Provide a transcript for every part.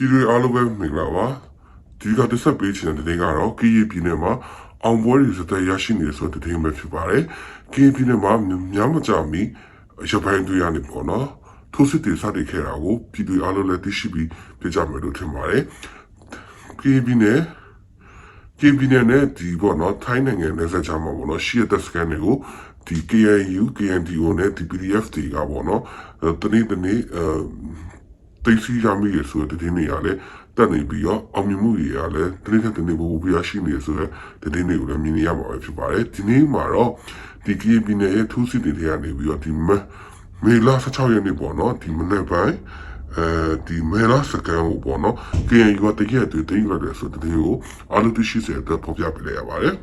ပြည်တွေအားလုံးပဲမင်္ဂလာပါဒီကတစ်ဆက်ပေးချင်တဲ့တင်ကတော့ကီးရီပြည်နယ်မှာအောင်ပွဲတွေစတဲ့ရရှိနေဆိုတဲ့တင်ပဲဖြစ်ပါတယ်ကီးရီပြည်နယ်မှာများမကြမီရပိုင်းတွေရနေပေါ့နော်ထိုးစစ်တွေစတင်ခဲ့တာကိုပြည်တွေအားလုံးလည်းသိရှိပြီးပြကြမယ်လို့ထင်ပါတယ်ကီးရီပြည်နယ်ကင်းပြည်နယ်နဲ့ဒီပေါ့နော်ထိုင်းနိုင်ငံနဲ့ဆက်ချမှာပေါ့နော်ရှီယတက်စကန်တွေကိုဒီ KNU KNDO နဲ့ဒီ PDF တွေကပေါ့နော်တနေ့တနေ့အဲ သိသိရမိရဆိုတဲ့တင်းတွေရလဲတက်နေပြီးတော့အောင်မြင်မှုတွေရလဲတနေ့တစ်နေ့ပို့ပြီးရရှိနေဆိုတဲ့တင်းတွေကိုလည်းမြင်နေရမှာပဲဖြစ်ပါတယ်ဒီနေ့မှာတော့ဒီ KNU ပြည်နယ်ရဲ့ထူးစစ်တွေကနေပြီးတော့ဒီမေလ16ရက်နေ့ပေါ့နော်ဒီမနေ့ပိုင်းအဲဒီမေလာစကန်ကိုပေါ့နော် KNU ကတကယ်တည်းတင်ရတယ်ဆိုတဲ့ကိုအားလုံးသိရှိစေတဲ့ပေါ်ပြပေးလိုက်ရပါတယ်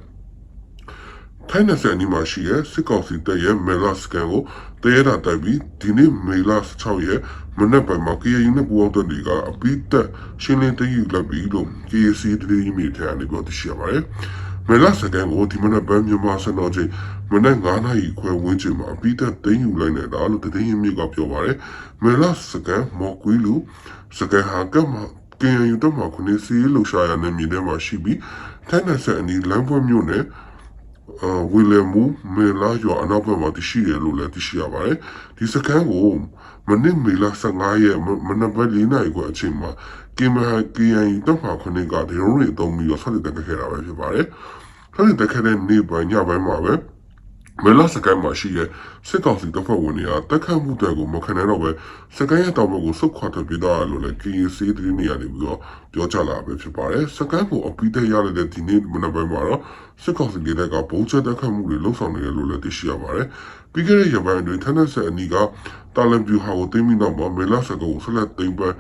ထိုင်းနယ်စပ်အနီးမှာရှိတဲ့စစ်ကောင်စီတပ်ရဲ့မေလာစကန်ကိုတရတာတိုက်ပြီးဒီနေ့မေလာ16ရက်မနက်ပိုင်းမှာ KNU နဲ့ပူးပေါင်းတပ်တွေကအပိသက်ရှင်းလင်းတည်ယူလိုက်ပြီးလို့ KAC တည်ယူမိတဲ့အနေနဲ့ပြောသိရှိရပါတယ်မေလာစကန်ကိုဒီမနက်ပိုင်းမြန်မာစံတော်ချိန်မနက်9နာရီခွဲဝန်းကျင်မှာအပိသက်တည်ယူလိုက်နေတာလို့တည်ယူမိကပြောပါတယ်မေလာစကန်မော်ကွီလူစကန်ဟာကမ KNU တပ်မှခုနေစီလှူရှာရတဲ့မြေထဲမှာရှိပြီးထိုင်းနယ်စပ်အနီးလမ်းပွင့်မြို့နယ်အာ ဝီလမူမေလာယောအနောက်ဘက်မှာတရှိရလို့လည်းတရှိရပါတယ်ဒီစကန်ကိုမနစ်မေလာ15ရက်မနက်ပိုင်း၄နာရီခွဲအချိန်မှာကင်မဟာ KNU တပ်မှခုနေကဒီရုံးတွေတုံးပြီးတော့ဆက်လက်တက်ခဲ့တာပဲဖြစ်ပါတယ်ဆက်လက်တက်ခဲ့တဲ့နေ့ပိုင်းညပိုင်းမှာပဲ မဲလာစကိုင်းမှာရှိတဲ့စစ်ကောင်စီတပ်ဖွဲ့ဝင်တွေကတက်ခတ်မှုတွေကိုမခံနိုင်တော့ပဲစကိုင်းရဲ့တောင်ဘက်ကိုဆုတ်ခွာထွက်ပြေးသွားတယ်လို့လည်း KC သတင်းတွေကနေပြီးတော့ပြောကြလာပဲဖြစ်ပါတယ်စကိုင်းကိုအပိသက်ရတဲ့ဒီနေ့မနက်ပိုင်းမှာတော့စစ်ကောင်စီတွေကဘုံချက်တက်ခတ်မှုတွေလှုပ်ဆောင်နေတယ်လို့လည်းသိရှိရပါတယ်ပြီးခဲ့တဲ့ရက်ပိုင်းအတွင်းထန်းတဲ့ဆက်အနီးကတာလန်ပြူဟာကိုသိမ်းပြီးနောက်မှာမဲလာစကိုင်းကိုဆက်လက်သိမ်းပိုက်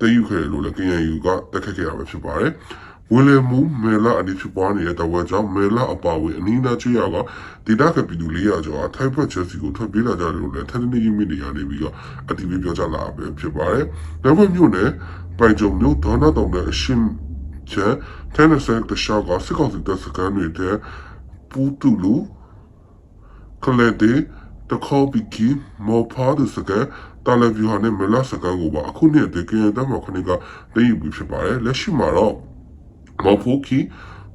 သိမ်းယူခဲ့တယ်လို့လည်း KNU ကတက်ခတ်ခဲ့တာပဲဖြစ်ပါတယ် ဝီလီမူမဲလာအဒီဖြစ်ပွားနေတဲ့တဝက်ကြောင့်မဲလာအပါဝင်အနီးနားချေရကဒေတာကပြည်သူ400ကျော်အထိုက်ဘက်ချက်စီကိုထွက်ပြေးလာကြတယ်လို့လည်းထန်တနီကြီးမိနေရနေပြီးတော့အတီးပြောကြလာပဲဖြစ်ပါတယ်။နောက်ဘက်မြို့နယ်ပိုင်ကြုံမြို့ဒေါနာတောင်နဲ့အရှင်ချဲတန်ဆန်တရှောက်ကစစ်ကောင်စီတပ်စခန်းတွေတဲ့ပူတူလူကလဒေတခေါပီကီမော်ဖာဒစကတာလဗီဟာနဲ့မလာစကကိုပါအခုနှစ်တကယ်တမ်းမှာခဏကတည်ယူပြီးဖြစ်ပါတယ်လက်ရှိမှာတော့ မော်ဖိုကီ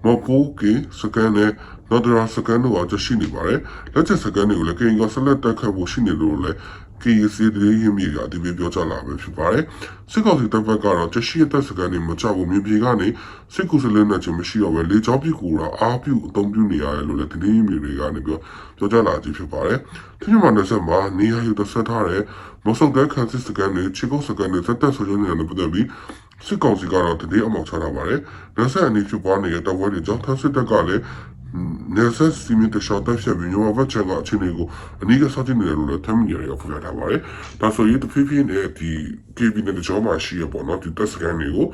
မော်ဖိုကီစကန်နဲ့နော်ဒရာစကန်တို့အကြရှိနေပါတယ်လက်ချက်စကန်တွေကိုလည်းကင်ကဆက်လက်တက်ခတ်ဖို့ရှိနေလို့လည်း KC တည်းရင်းမြေကအဒီပြောကြလာပဲဖြစ်ပါတယ်စစ်ကောင်စီတပ်ဖက်ကတော့တရှိတဲ့စကန်တွေမကြဘူးမြေပြေကနေစစ်ကူစလင်းနဲ့ချင်းမရှိတော့ပဲလေကြောင်းပြကူတော့အားပြုအသုံးပြုနေရတယ်လို့လည်းတည်းရင်းမြေတွေကနေပြောပြောကြလာကြဖြစ်ပါတယ်ဒီမှာနဲ့ဆက်မှာနေရာယူတဆက်ထားတဲ့မဆုတ်တဲ့ခန်းစစ်စကန်တွေချီကုတ်စကန်တွေသက်သက်ဆိုကြနေတယ်ပတ်သက်ပြီး စစ်ကောင်စီကတော့တည်အမောက်ချတာပါတယ်။လက်ဆက်အနီးဖြစ်ပွားနေတဲ့တပ်ဝဲတွေကြောင့်ထပ်စစ်တပ်ကလည်းနေဆက်စီမီတရှော့တက်ဖြတ်ပြီးညမဘတ်ချန်ကအချင်းတွေကိုအနီးကစောင့်ကြည့်နေတယ်လို့လည်းထမ်းမြင်ရဖော်ပြထားပါတယ်။ဒါဆိုရင်တဖြည်းဖြည်းနဲ့ဒီ KB နဲ့ကြောမှာရှိရပေါ့နော်ဒီတက်စကန်တွေကို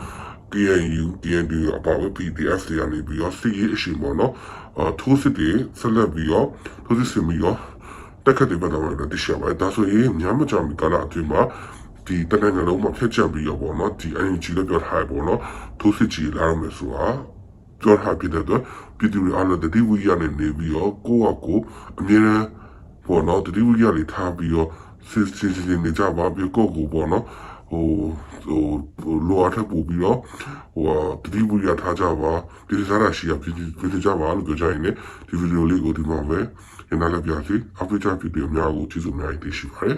KNU KNU အပါအဝင် PDF တွေကနေပြီးတော့စီရေးအရှိပေါ့နော်။အထိုးစစ်တွေဆက်လက်ပြီးတော့ထိုးစစ်ဆင်ပြီးတော့တက်ခတ်တွေပတ်တော်တယ်တရှိရပါတယ်။ဒါဆိုရင်ညမကြမီကလာအတွင်းမှာ ဒီတနင်္ဂနွေလုံးမှာဖြစ်ချက်ပြီးတော့ပေါ့နော်ဒီ energy လို့ပြောထားပေါ့နော်ထိုးစစ်ကြီးလာရမယ်ဆိုတာပြောထားပြတဲ့တော့ပြည်သူတွေအားလုံးတတိဝိရနဲ့နေပြီးတော့ကိုယ့်အကိုအမြဲတမ်းပေါ့နော်တတိဝိရလေးထားပြီးတော့စစ်စစ်စစ်နေကြပါပြီးကိုယ့်ကိုပေါ့နော်ဟိုဟိုလောအထပ်ပို့ပြီးတော့ဟိုတတိဝိရထားကြပါဒီစားရရှိရပြည်ပြည်ကြပါလို့ပြောကြရင်ဒီဗီဒီယိုလေးကိုဒီမှာပဲရနာလည်းပြစီအပိချဗီဒီယိုများကိုကြည့်စုံနိုင်သိရှိပါတယ်